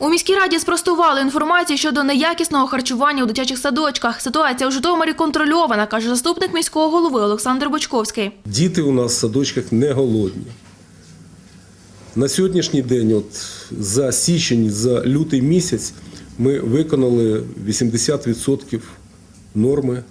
У міській раді спростували інформацію щодо неякісного харчування у дитячих садочках. Ситуація у Житомирі контрольована, каже заступник міського голови Олександр Бочковський. Діти у нас в садочках не голодні. На сьогоднішній день, от за січень, за лютий місяць, ми виконали 80% норми.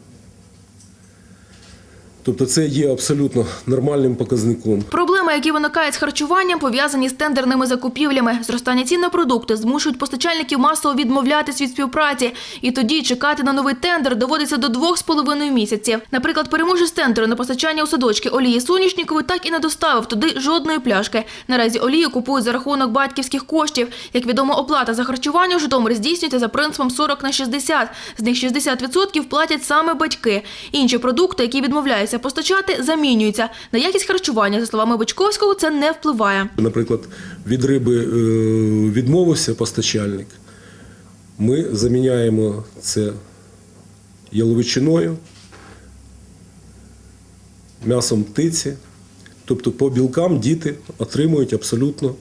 Тобто це є абсолютно нормальним показником. Проблеми, які виникають з харчуванням, пов'язані з тендерними закупівлями. Зростання цін на продукти змушують постачальників масово відмовлятись від співпраці. І тоді чекати на новий тендер доводиться до двох з половиною місяців. Наприклад, переможець тендеру на постачання у садочки Олії Соняшнікової так і не доставив туди жодної пляшки. Наразі олію купують за рахунок батьківських коштів. Як відомо, оплата за харчування у Житомирі здійснюється за принципом 40 на 60. З них 60% платять саме батьки. Інші продукти, які відмовляються постачати, замінюються. На якість харчування, за словами Бочковського, це не впливає. Наприклад, від риби е, відмовився постачальник. Ми заміняємо це яловичиною, м'ясом птиці. Тобто по білкам діти отримують абсолютно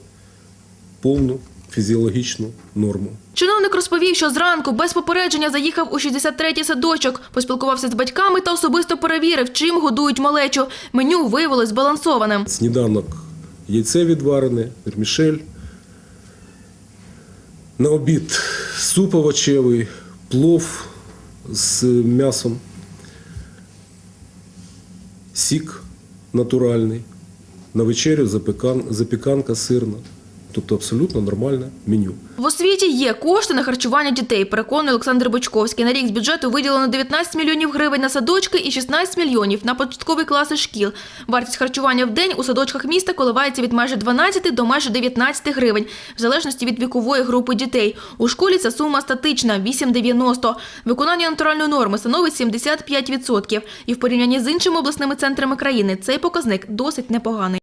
повну фізіологічну норму. Чиновник розповів, що зранку без попередження заїхав у 63-й садочок, поспілкувався з батьками та особисто перевірив, чим годують малечу. Меню виявилось збалансованим. Сніданок яйце відварене, вермішель. На обід суп овочевий, плов з м'ясом, сік натуральний. На вечерю запікан, запіканка сирна. Тобто абсолютно нормальне меню. В освіті є кошти на харчування дітей, переконує Олександр Бочковський. На рік з бюджету виділено 19 мільйонів гривень на садочки і 16 мільйонів на початкові класи шкіл. Вартість харчування в день у садочках міста коливається від майже 12 до майже 19 гривень, в залежності від вікової групи дітей. У школі ця сума статична – 8,90. Виконання натуральної норми становить 75%. І в порівнянні з іншими обласними центрами країни цей показник досить непоганий.